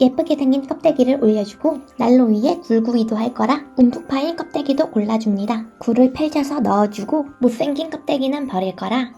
예쁘게 생긴 껍데기를 올려주고 난로 위에 굴구이도 할 거라 움푹 파인 껍데기도 골라줍니다. 굴을 펼쳐서 넣어주고 못생긴 껍데기는 버릴 거라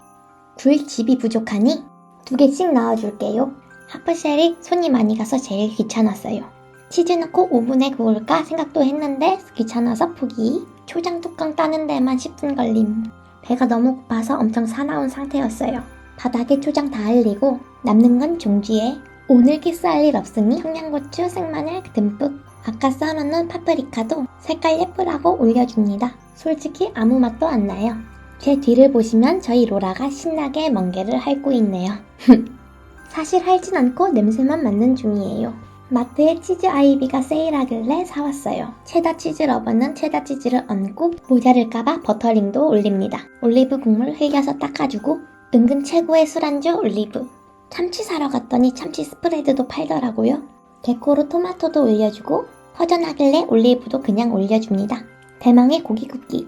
굴집이 부족하니 두 개씩 넣어줄게요. 하프쉘이 손이 많이 가서 제일 귀찮았어요. 치즈 넣고 오븐에 구울까 생각도 했는데 귀찮아서 포기. 초장 뚜껑 따는 데만 10분 걸림. 배가 너무 고파서 엄청 사나운 상태였어요. 바닥에 초장 다 흘리고 남는 건 종지에 오늘 키스할 일 없으니 청양고추, 생마늘 듬뿍 아까 썰어놓은 파프리카도 색깔 예쁘라고 올려줍니다. 솔직히 아무 맛도 안 나요. 제 뒤를 보시면 저희 로라가 신나게 멍게를 핥고 있네요. 사실 할진 않고 냄새만 맡는 중이에요. 마트에 치즈 아이비가 세일하길래 사왔어요. 체다 치즈 러버는 체다 치즈를 얹고 모자를까봐 버터링도 올립니다. 올리브 국물 흘려서 닦아주고 은근 최고의 술안주 올리브. 참치 사러 갔더니 참치 스프레드도 팔더라고요. 데코로 토마토도 올려주고 허전하길래 올리브도 그냥 올려줍니다. 대망의 고기 굽기.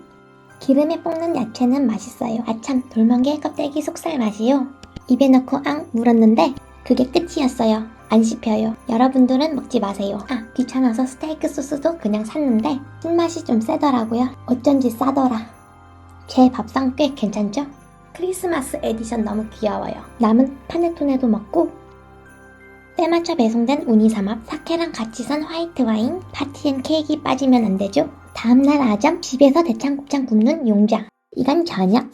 기름에 볶는 야채는 맛있어요. 아참 돌멍게 껍데기 속살 맛이요. 입에 넣고 앙 물었는데 그게 끝이었어요. 안 씹혀요. 여러분들은 먹지 마세요. 아 귀찮아서 스테이크 소스도 그냥 샀는데 신맛이 좀 세더라고요. 어쩐지 싸더라. 제 밥상 꽤 괜찮죠? 크리스마스 에디션 너무 귀여워요. 남은 파네토네도 먹고 때맞춰 배송된 우니삼합, 사케랑 같이 산 화이트 와인, 파티엔 케이크 빠지면 안 되죠? 다음날 아점 집에서 대창곱창 굽는 용자. 이건 저녁.